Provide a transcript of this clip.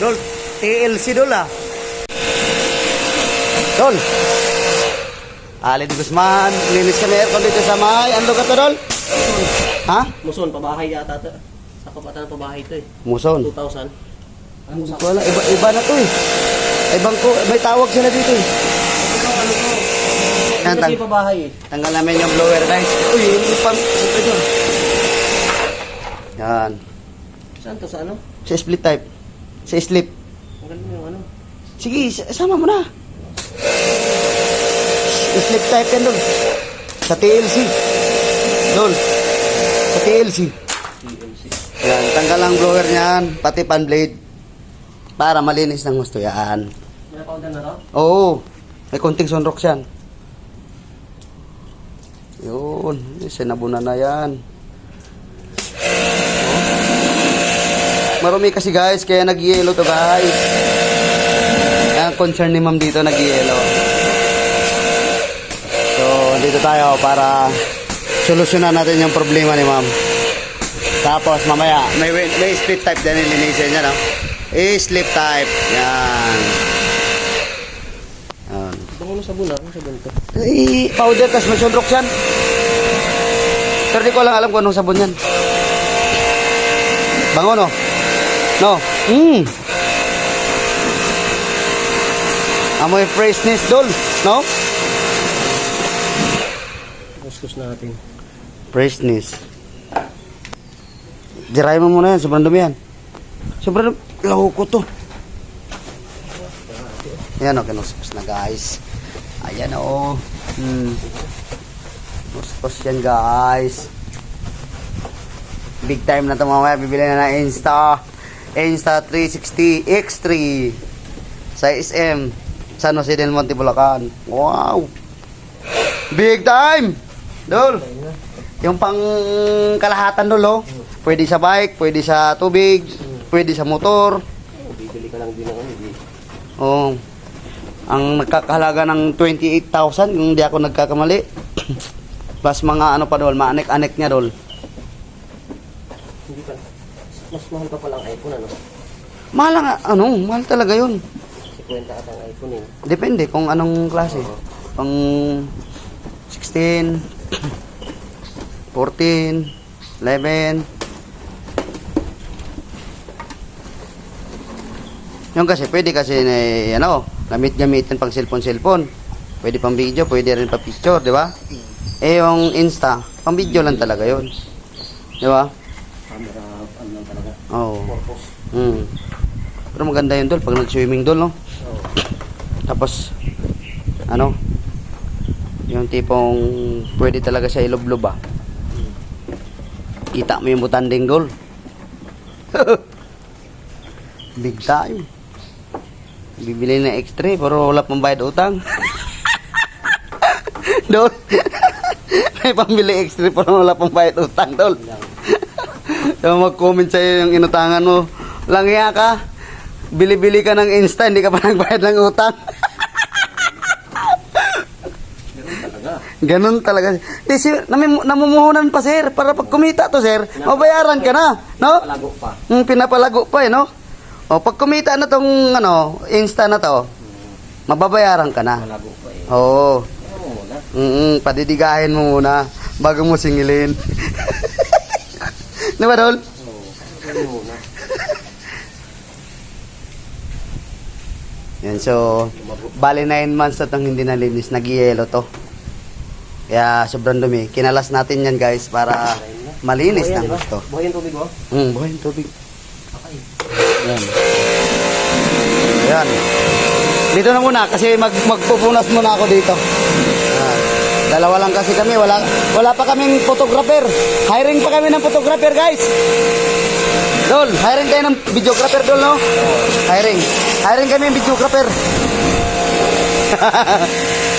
Dol, TLC dol ah. Dol. Ali de Guzman, linis kami aircon dito sa may. Ano ka to, Dol? Ha? Muson, pabahay yata to. Sa kapatan ng pabahay to eh. Muson. 2,000. Ano sa Wala, iba, iba na to eh. Ibang ko, may tawag sila dito eh. Yan, Ano kasi pabahay eh. tanggal namin yung blower guys. Uy, yung dun. Yan. Saan to? Sa ano? Sa split type. Sa slip. Ang yung ano. Sige, sama mo na. Slip type yan doon. Sa TLC. Doon. Sa TLC. TLC. Yan, tanggal ang blower niyan, pati pan blade. Para malinis ng gusto yan. May powder na to? Oo. May konting sunrox yan. Yun. Sinabunan na yan. Marumi kasi guys, kaya nag-yellow to guys. Ang concern ni ma'am dito nag-yellow. So, dito tayo para solusyonan natin yung problema ni ma'am. Tapos mamaya, may, may split type din nilinisin niya, no? I-slip type. Yan. Yan. Bango ng sabon ah. Ano sabon to? Eh, powder tas may sunrox yan. Pero di ko lang alam kung anong sabon yan. Bango, no? No? Mm. Amoy freshness dol, no? Kuskus natin. Freshness. Diray mo muna yan, sobrang dumi yan. Sobrang dumi. Laho ko to. Ayan o, kinuspos na guys. Ayan o. Hmm. Kinuspos yan guys. Big time na ito mamaya. Bibili na ng Insta. Insta 360 X3. Sa SM. San Jose del Monte, Bulacan. Wow. Big time! Dol. Yung pang kalahatan dol, oh. Pwede sa bike, pwede sa tubig, pwede sa motor. Oh, bibili ka lang din ng ano. Di. Oh. Ang nagkakahalaga ng 28,000 kung di ako nagkakamali. Plus mga ano pa dol, maanek-anek niya dol. Hindi pa. Mas mahal pa palang iPhone ano. Mahal nga, ano, mahal talaga yun. 50 ata ang iPhone eh. Depende kung anong klase. Pang 16, 14, 11. Yung kasi, pwede kasi na, ano, gamit-gamitin pang cellphone-cellphone. Pwede pang video, pwede rin pa picture, di ba? Eh, yung Insta, pang video lang talaga yun. Di ba? Camera, ano lang talaga. Oo. Purpose. Mm. Pero maganda yun dol, pag nag-swimming dol, no? Oo. Tapos, ano, yung tipong pwede talaga sa iloblob ah. Kita mo yung butanding dol. Big time. Bibili na extra pero wala pang bayad utang. dol. May pambili extra pero wala pang bayad utang dol. So mag-comment sa'yo yung inutangan mo. Langya ka. Bili-bili ka ng Insta, hindi ka pa nagbayad ng utang. Ganun talaga. Ganun talaga. Eh, si, namim, namumuhunan pa, sir. Para pag kumita to, sir, mabayaran ka na. No? Palago pa. Hmm, pinapalago pa eh, no? O, pag kumita na tong, ano, Insta na to, mababayaran ka na. Palago pa eh. Oo. Oo muna. Mm padidigahin mo muna bago mo singilin. Di ba, Dol? Oo. Muna. Yan, so, bali 9 months na itong hindi nalinis, nag-yelo to. Kaya sobrang dumi. Kinalas natin yan guys para malinis ng gusto. Buhay yung tubig oh. Hmm, buhay yung tubig. Okay. Yan. Yan. Dito na muna kasi mag magpupunas muna ako dito. Dalawa lang kasi kami, wala wala pa kaming photographer. Hiring pa kami ng photographer, guys. Dol, hiring tayo ng videographer, Dol, no? Hiring. Hiring kami ng videographer.